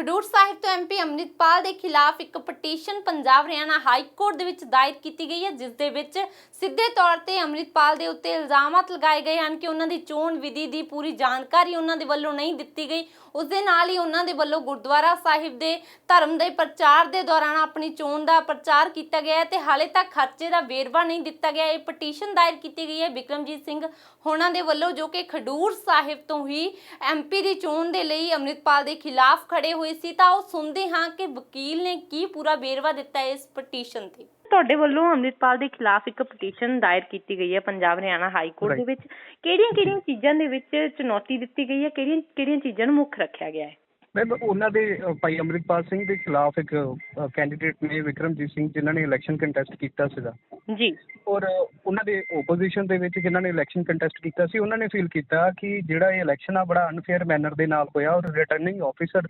ਖਡੂਰ ਸਾਹਿਬ ਤੋਂ ਐਮਪੀ ਅੰਮ੍ਰਿਤਪਾਲ ਦੇ ਖਿਲਾਫ ਇੱਕ petition Punjab Haryana high court ਦੇ ਵਿੱਚ ਦਾਇਰ ਕੀਤੀ ਗਈ ਹੈ, ਜਿਸ ਦੇ ਵਿੱਚ ਸਿੱਧੇ ਤੌਰ ਤੇ ਅੰਮ੍ਰਿਤਪਾਲ ਦੇ ਉੱਤੇ ਇਲਜ਼ਾਮਤ ਲਗਾਏ ਗਏ ਹਨ ਕਿ ਉਹਨਾਂ ਦੀ ਚੋਣ ਵਿਧੀ ਦੀ ਪੂਰੀ ਜਾਣਕਾਰੀ ਉਹਨਾਂ ਦੇ ਵੱਲੋਂ ਨਹੀਂ ਦਿੱਤੀ ਗਈ। ਉਸ ਦੇ ਨਾਲ ਹੀ ਉਹਨਾਂ ਦੇ ਵੱਲੋਂ ਗੁਰਦੁਆਰਾ ਸਾਹਿਬ ਦੇ ਧਰਮ ਦੇ ਪ੍ਰਚਾਰ ਦੇ ਦੌਰਾਨ ਆਪਣੀ ਚੋਣ ਦਾ ਪ੍ਰਚਾਰ ਕੀਤਾ ਗਿਆ ਹੈ ਤੇ ਹਾਲੇ ਤੱਕ ਖਰਚੇ ਦਾ ਵੇਰਵਾ ਨਹੀਂ ਦਿੱਤਾ ਗਿਆ। ਇਹ ਪਟੀਸ਼ਨ ਦਾਇਰ ਕੀਤੀ ਗਈ ਹੈ ਵਿਕਰਮਜੀਤ ਸਿੰਘ ਹੋਣਾ ਦੇ ਵੱਲੋਂ, ਜੋ ਕਿ ਖਡੂਰ ਸਾਹਿਬ ਤੋਂ ਹੀ ਐਮਪੀ ਦੀ ਚੋਣ ਦੇ ਲਈ ਅੰਮ੍ਰਿਤਪਾਲ ਦੇ ਖਿਲਾਫ ਖੜੇ ਹੋਏ ਸੀ ਤਾਂ ਉਹ ਸੁਣਦੇ ਹਾਂ ਕਿ ਵਕੀਲ ਨੇ ਕੀ ਪੂਰਾ ਵੇਰਵਾ ਦਿੱਤਾ ਇਸ ਪਟੀਸ਼ਨ ਤੇ। ਤੁਹਾਡੇ ਵੱਲੋਂ ਅੰਮ੍ਰਿਤਪਾਲ ਦੇ ਖਿਲਾਫ ਇੱਕ ਪਟੀਸ਼ਨ ਦਾਇਰ ਕੀਤੀ ਗਈ ਹੈ ਪੰਜਾਬ ਹਰਿਆਣਾ ਹਾਈ ਕੋਰਟ ਦੇ. ਵਿੱਚ। ਕਿਹੜੀਆਂ-ਕਿਹੜੀਆਂ ਚੀਜ਼ਾਂ ਦੇ ਵਿੱਚ ਚੁਣੌਤੀ ਦਿੱਤੀ ਗਈ ਹੈ? ਕਿਹੜੀਆਂ-ਕਿਹੜੀਆਂ ਚੀਜ਼ਾਂ ਨੂੰ ਮੁੱਖ ਰੱਖਿਆ ਗਿਆ ਹੈ? ਮੈਮ ਉਹਨਾਂ ਦੇ ਭਾਈ ਅੰਮ੍ਰਿਤਪਾਲ ਸਿੰਘ ਦੇ ਖਿਲਾਫ ਇੱਕ ਕੈਂਡੀਡੇਟ ਨੇ ਵਿਕਰਮਜੀਤ ਸਿੰਘ ਜਿਨ੍ਹਾਂ ਨੇ ਇਲੈਕਸ਼ਨ ਕੰਟੈਸਟ ਕੀਤਾ ਸੀਗਾ। ਜੀ। ਔਰ ਉਹਨਾਂ ਦੇ ਓਪੋਜੀਸ਼ਨ ਦੇ ਵਿੱਚ ਜਿਨ੍ਹਾਂ ਨੇ ਇਲੈਕਸ਼ਨ ਕੰਟੈਸਟ ਕੀਤਾ ਸੀ ਉਹਨਾਂ ਨੇ ਫੀਲ ਕੀਤਾ ਕਿ ਜਿਹੜਾ ਇਹ ਇਲੈਕਸ਼ਨ ਆ ਬੜਾ ਅਨਫੇਅਰ ਮੈਨਰ ਦੇ ਨਾਲ ਹੋਇਆ ਔਰ ਰਿਟਰਨਿੰਗ ਆਫੀਸਰ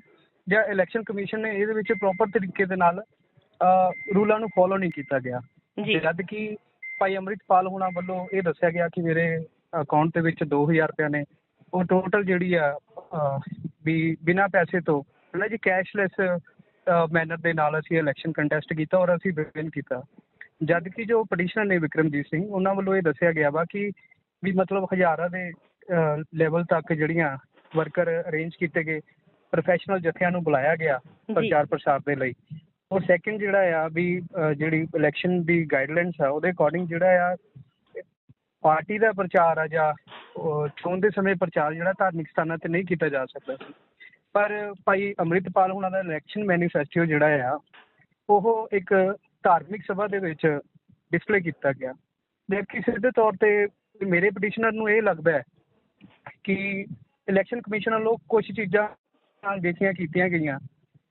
ਜਾਂ ਇਲੈਕਸ਼ਨ ਕਮਿਸ਼ਨ ਨੇ ਇਹਦੇ ਵਿੱਚ ਪ੍ਰੋਪਰ ਤਰੀਕੇ ਦੇ ਨਾਲ ਰੂਲਾਂ ਨੂੰ ਫੋਲੋ ਨਹੀਂ ਕੀਤਾ ਗਿਆ। ਜਦ ਕਿ ਭਾਈ ਅੰਮ੍ਰਿਤਪਾਲ ਹੋਣਾ ਵੱਲੋਂ ਇਹ ਦੱਸਿਆ ਗਿਆ ਕਿ ਮੇਰੇ ਅਕਾਊਂਟ ਦੇ ਵਿੱਚ 2000 ਰੁਪਏ ਨੇ। ਉਹ ਟੋਟਲ ਜਿਹੜੀ ਆ ਵੀ ਬਿਨਾਂ ਪੈਸੇ ਤੋਂ ਹੈ ਜੀ ਕੈਸ਼ਲੈਸ ਮੈਨਰ ਦੇ ਨਾਲ ਅਸੀਂ ਇਲੈਕਸ਼ਨ ਕੰਟੈਸਟ ਕੀਤਾ ਔਰ ਅਸੀਂ ਵਿਨ ਕੀਤਾ। ਜਦ ਕਿ ਜੋ ਪਟੀਸ਼ਨਰ ਨੇ ਵਿਕਰਮਜੀਤ ਸਿੰਘ ਉਹਨਾਂ ਵੱਲੋਂ ਇਹ ਦੱਸਿਆ ਗਿਆ ਵਾ ਕਿ ਵੀ ਮਤਲਬ ਹਜ਼ਾਰਾਂ ਦੇ ਲੈਵਲ ਤੱਕ ਜਿਹੜੀਆਂ ਵਰਕਰ ਅਰੇਂਜ ਕੀਤੇ ਗਏ ਪ੍ਰੋਫੈਸ਼ਨਲ ਜਥਿਆਂ ਨੂੰ ਬੁਲਾਇਆ ਗਿਆ ਪ੍ਰਚਾਰ ਪ੍ਰਸਾਰ ਦੇ ਲਈ। ਔਰ ਸੈਕਿੰਡ ਜਿਹੜਾ ਆ ਵੀ ਜਿਹੜੀ ਇਲੈਕਸ਼ਨ ਦੀ ਗਾਈਡਲਾਈਨਸ ਆ ਉਹਦੇ ਅਕੋਰਡਿੰਗ ਜਿਹੜਾ ਆ ਪਾਰਟੀ ਦਾ ਪ੍ਰਚਾਰ ਆ ਜਾਂ ਚੋਣ ਦੇ ਸਮੇਂ ਪ੍ਰਚਾਰ ਜਿਹੜਾ ਧਾਰਮਿਕ ਸਥਾਨਾਂ ਤੇ ਨਹੀਂ ਕੀਤਾ ਜਾ ਸਕਦਾ ਪਰ ਭਾਈ ਅੰਮ੍ਰਿਤਪਾਲ ਉਹਨਾਂ ਦਾ ਇਲੈਕਸ਼ਨ ਮੈਨੀਫੈਸਟੋ ਜਿਹੜਾ ਆ ਉਹ ਇੱਕ ਧਾਰਮਿਕ ਸਭਾ ਦੇ ਵਿੱਚ ਡਿਸਪਲੇ ਕੀਤਾ ਗਿਆ। ਜਦਕਿ ਸਿੱਧੇ ਤੌਰ ਤੇ ਮੇਰੇ ਪਟੀਸ਼ਨਰ ਨੂੰ ਇਹ ਲੱਗਦਾ ਹੈ ਕਿ ਇਲੈਕਸ਼ਨ ਕਮਿਸ਼ਨ ਵੱਲੋਂ ਕੁਝ ਚੀਜ਼ਾਂ ਦੇਖੀਆਂ ਕੀਤੀਆਂ ਗਈਆਂ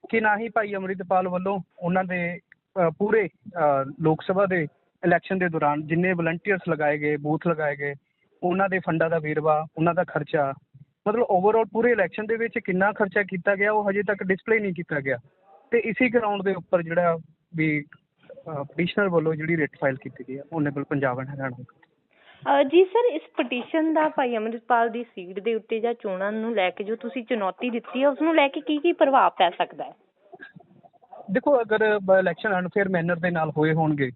ਕਿ ਨਾ ਹੀ ਭਾਈ ਅੰਮ੍ਰਿਤਪਾਲ ਵੱਲੋਂ ਉਹਨਾਂ ਦੇ ਅ, ਪੂਰੇ ਅ, ਲੋਕ ਸਭਾ ਦੇ ਇਲੈਕਸ਼ਨ ਦੇ ਦੌਰਾਨ ਜਿੰਨੇ ਵਲੰਟੀਅਰਸ ਲਗਾਏ ਗਏ ਬੂਥ ਲਗਾਏ ਗਏ ਉਹਨਾਂ ਦੇ ਫੰਡਾਂ ਦਾ ਵੇਰਵਾ ਉਹਨਾਂ ਦਾ ਖਰਚਾ ਮਤਲਬ ਓਵਰਆਲ ਪੂਰੇ ਇਲੈਕਸ਼ਨ ਦੇ ਵਿੱਚ ਕਿੰਨਾ ਖਰਚਾ ਕੀਤਾ ਗਿਆ ਉਹ ਹਜੇ ਤੱਕ ਡਿਸਪਲੇ ਨਹੀਂ ਕੀਤਾ ਗਿਆ। ਤੇ ਇਸੇ ਗਰਾਊਂਡ ਦੇ ਉੱਪਰ ਜਿਹੜਾ ਵੀ ਪਟੀਸ਼ਨਰ ਵੱਲੋਂ ਜਿਹੜੀ ਰਿਟ ਫਾਈਲ ਕੀਤੀ ਗਈ ਹੈ honourable Punjab and Haryana uh ਜੀ ਸਰ ਇਸ ਪਟੀਸ਼ਨ ਦਾ ਭਾਈ ਅੰਮ੍ਰਿਤਪਾਲ ਦੀ ਸੀਟ ਦੇ ਉੱਤੇ ਜਾਂ ਚੋਣਾਂ ਨੂੰ ਲੈ ਕੇ ਜੋ ਤੁਸੀਂ ਚੁਣੌਤੀ ਦਿੱਤੀ ਹੈ ਉਸ ਨੂੰ ਲੈ ਕੇ ਕੀ ਕੀ ਪ੍ਰਭਾਵ ਪੈ ਸਕਦਾ ਹੈ? ਦੇਖੋ ਅਗਰ ਇਲੈਕਸ਼ਨ ਅਨਫੇਅਰ ਮੈਨਰ ਦੇ ਨਾਲ ਹੋਏ ਹੋਣਗੇ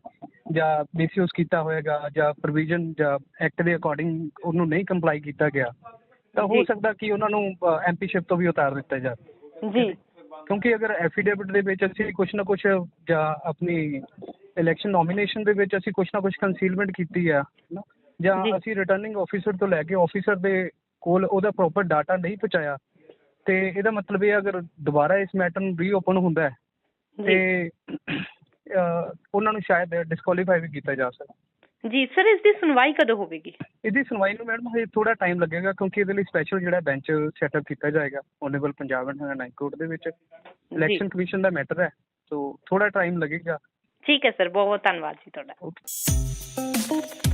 ਜਾਂ ਮਿਸਯੂਜ਼ ਕੀਤਾ ਹੋਏਗਾ ਜਾਂ ਪ੍ਰੋਵੀਜ਼ਨ ਜਾਂ ਐਕਟ ਦੇ ਅਕੋਰਡਿੰਗ ਉਹਨੂੰ ਨਹੀਂ ਕੰਪਲਾਈ ਕੀਤਾ ਗਿਆ ਤਾਂ ਹੋ ਜੀ। ਸਕਦਾ ਕਿ ਉਹਨਾਂ ਨੂੰ ਐਮਪੀਸ਼ਿਪ ਤੋਂ ਵੀ ਉਤਾਰ ਦਿੱਤਾ ਜਾਵੇ। ਜੀ। ਕਿਉਂਕਿ ਅਗਰ ਐਫੀਡੇਵਿਟ ਦੇ ਵਿੱਚ ਅਸੀਂ ਕੁਝ ਨਾ ਕੁਝ ਜਾਂ ਆਪਣੀ ਇਲੈਕਸ਼ਨ ਨੋਮੀਨੇਸ਼ਨ ਦੇ ਵਿੱਚ ਅਸੀਂ ਕੁਝ ਨਾ ਕੁਝ ਕੰਸੀਲਮੈਂਟ ਕੀਤੀ ਆ ਨਾ ਜਾਂ। ਅਸੀਂ ਰਿਟਰਨਿੰਗ ਆਫੀਸਰ ਤੋਂ ਲੈ ਕੇ ਆਫੀਸਰ ਦੇ ਕੋਲ ਉਹਦਾ ਪ੍ਰੋਪਰ ਡਾਟਾ ਨਹੀਂ ਪਹੁੰਚਾਇਆ ਤੇ ਇਹਦਾ ਮਤਲਬ ਇਹ ਅਗਰ ਦੁਬਾਰਾ ਇਸ ਮੈਟਰ ਨੂੰ ਰੀਓਪਨ ਹੁੰਦਾ ਹੈ ਤੇ ਉਹਨਾਂ ਨੂੰ ਸ਼ਾਇਦ ਡਿਸਕੁਆਲੀਫਾਈ ਵੀ ਕੀਤਾ ਜਾ ਸਕਦਾ। ਜੀ ਸਰ ਇਸ ਦੀ ਸੁਣਵਾਈ ਕਦੋਂ ਹੋਵੇਗੀ? ਇਹਦੀ ਸੁਣਵਾਈ ਨੂੰ ਮੈਡਮ ਹਜੇ ਥੋੜਾ ਟਾਈਮ ਲੱਗੇਗਾ ਕਿਉਂਕਿ ਇਹਦੇ ਲਈ ਸਪੈਸ਼ਲ ਜਿਹੜਾ ਬੈਂਚ ਸੈਟਅਪ ਕੀਤਾ ਜਾਏਗਾ honourable Punjab and Haryana court ਦੇ ਵਿੱਚ। ਇਲੈਕਸ਼ਨ ਕਮਿਸ਼ਨ ਦਾ ਮੈਟਰ ਹੈ ਸੋ ਥੋੜਾ ਟਾਈਮ ਲੱਗੇਗਾ। ਠੀਕ ਹੈ ਸਰ ਬਹੁਤ ਬਹੁਤ ਧੰਨਵਾਦ ਜੀ ਤੁਹਾਡਾ। Okay.